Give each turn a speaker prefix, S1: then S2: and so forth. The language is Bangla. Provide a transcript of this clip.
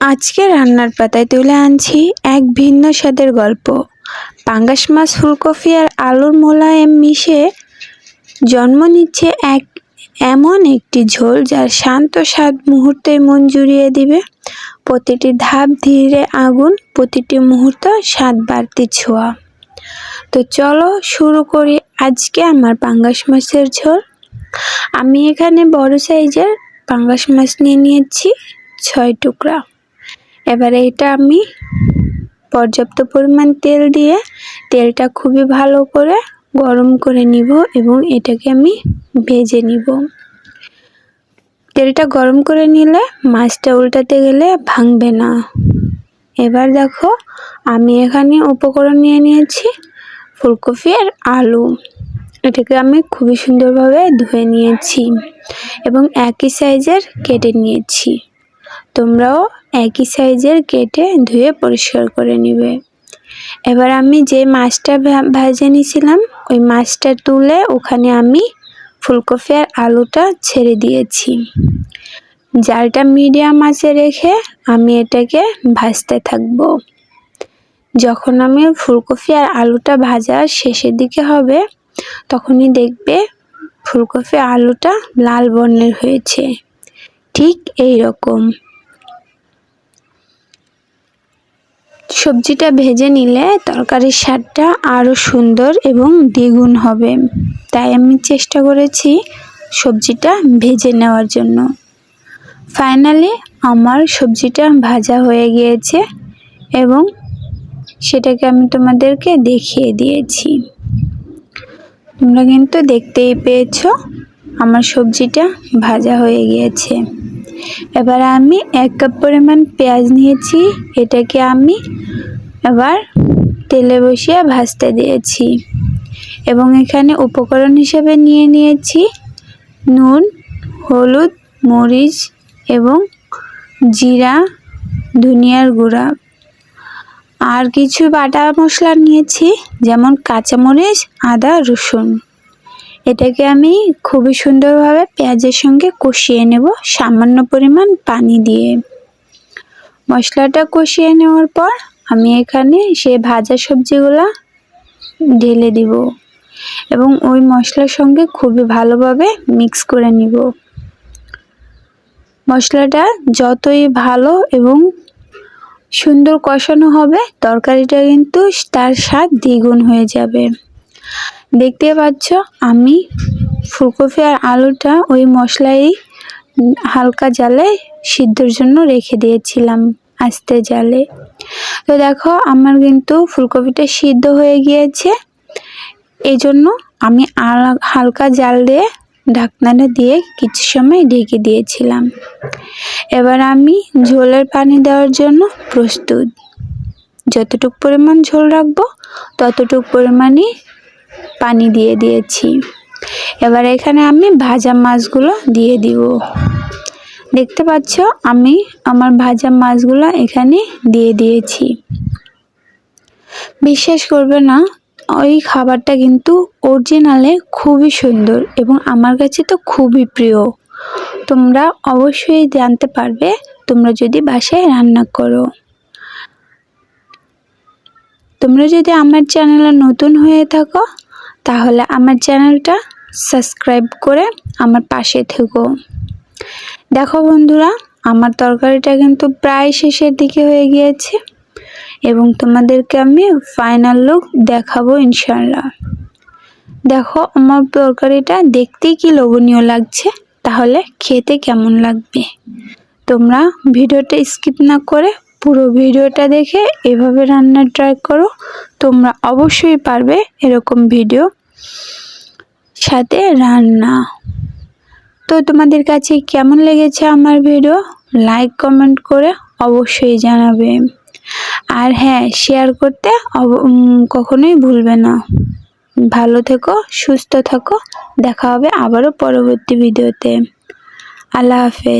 S1: আজকে রান্নার পাতায় তুলে আনছি এক ভিন্ন স্বাদের গল্প। পাঙ্গাস মাছ, ফুলকপি আর আলুর মোলায়েম মিশে জন্ম নিচ্ছে এক এমন একটি ঝোল যার শান্ত স্বাদ মুহূর্তে মন জুড়িয়ে দিবে। প্রতিটি ধাপ ধীরে আগুন, প্রতিটি মুহূর্ত স্বাদ বাড়তি ছোঁয়া। তো চলো শুরু করি আজকে আমার পাঙ্গাস মাছের ঝোল। আমি এখানে বড় সাইজের পাঙ্গাস মাছ নিয়ে নিয়েছি ছয় টুকরা। এবারে এটা আমি পর্যাপ্ত পরিমাণ তেল দিয়ে তেলটা খুবই ভালো করে গরম করে নিব এবং এটাকে আমি ভেজে নিব। তেলটা গরম করে নিলে মাছটা উল্টাতে গেলে ভাঙবে না। এবার দেখো আমি এখানে উপকরণ নিয়ে নিয়েছি ফুলকপি আর আলু। এটাকে আমি খুবই সুন্দরভাবে ধুয়ে নিয়েছি এবং একই সাইজের কেটে নিয়েছি। তোমরাও একই সাইজের কেটে ধুয়ে পরিষ্কার করে নিবে। এবার আমি যে মাছটা ভেজে নিয়েছিলাম, ওই মাছটা তুলে ওখানে আমি ফুলকপি আর আলুটা ছেড়ে দিয়েছি। জালটা মিডিয়াম আঁচে রেখে আমি এটাকে ভাজতে থাকব। যখন আমি ফুলকপি আর আলুটা ভাজা শেষের দিকে হবে তখনই দেখবে ফুলকপি আলুটা লাল বর্ণের হয়েছে। ঠিক এই রকম সবজিটা ভেজে নিলে তরকারির স্বাদটা আরও সুন্দর এবং দ্বিগুণ হবে। তাই আমি চেষ্টা করেছি সবজিটা ভেজে নেওয়ার জন্য। ফাইনালি আমার সবজিটা ভাজা হয়ে গিয়েছে এবং সেটাকে আমি তোমাদেরকে দেখিয়ে দিয়েছি। তোমরা কিন্তু দেখতেই পেয়েছ, আমার সবজিটা ভাজা হয়ে গিয়েছে। এবার আমি এক কাপ পরিমাণ পেঁয়াজ নিয়েছি, এটাকে আমি এবার তেলে বসিয়ে ভাজতে দিয়েছি। এবং এখানে উপকরণ হিসেবে নিয়ে নিয়েছি নুন, হলুদ, মরিচ এবং জিরা, ধনিয়ার গুঁড়া। আর কিছু বাটা মশলা নিয়েছি, যেমন কাঁচামরিচ, আদা, রসুন। এটাকে আমি খুবই সুন্দরভাবে পেঁয়াজের সঙ্গে কষিয়ে নেব সামান্য পরিমাণ পানি দিয়ে। মশলাটা কষিয়ে নেওয়ার পর আমি এখানে সে ভাজা সবজিগুলো ঢেলে দিব এবং ওই মশলার সঙ্গে খুবই ভালোভাবে মিক্স করে নিব। মশলাটা যতই ভালো এবং সুন্দর কষানো হবে, তরকারিটা কিন্তু তার স্বাদ দ্বিগুণ হয়ে যাবে। দেখতে পাচ্ছ, আমি ফুলকপি আর আলুটা ওই মশলাই হালকা জালে সিদ্ধর জন্য রেখে দিয়েছিলাম আস্তে জালে। তো দেখো, আমার কিন্তু ফুলকপিটা সিদ্ধ হয়ে গিয়েছে। এই জন্য আমি হালকা জাল দিয়ে ঢাকনাটা দিয়ে কিছু সময় ঢেকে দিয়েছিলাম। এবার আমি ঝোলের পানি দেওয়ার জন্য প্রস্তুত। যতটুক পরিমাণ ঝোল রাখব, ততটুক পরিমাণই পানি দিয়ে দিয়েছি। এবার এখানে আমি ভাজা মাছগুলো দিয়ে দিব। দেখতে পাচ্ছ, আমি আমার ভাজা মাছগুলো এখানে দিয়ে দিয়েছি। বিশ্বাস করবে না ওই খাবারটা কিন্তু অরিজিনালে খুবই সুন্দর এবং আমার কাছে তো খুবই প্রিয়। তোমরা অবশ্যই জানতে পারবে, তোমরা যদি বাসায় রান্না করো। তোমরা যদি আমার চ্যানেলে নতুন হয়ে থাকো, তাহলে আমার চ্যানেলটা সাবস্ক্রাইব করে আমার পাশে থেকো। দেখো বন্ধুরা, আমার তরকারিটা কিন্তু প্রায় শেষের দিকে হয়ে গিয়েছে। এবং তোমাদেরকে আমি ফাইনাল লুক দেখাবো ইনশাল্লাহ দেখো, আমার তরকারিটা দেখতেই কি লোভনীয় লাগছে, তাহলে খেতে কেমন লাগবে? তোমরা ভিডিওটা স্কিপ না করে পুরো ভিডিওটা দেখে এভাবে রান্না ট্রাই করো, তোমরা অবশ্যই পারবে এরকম ভিডিও সাথে রান্না। তো তোমাদের কাছে কেমন লেগেছে আমার ভিডিও লাইক কমেন্ট করে অবশ্যই জানাবে। আর হ্যাঁ শেয়ার করতে কখনোই ভুলবে না। ভালো থেকো, সুস্থ থাকো। দেখা হবে আবারও পরবর্তী ভিডিওতে আল্লাহ হাফেজ।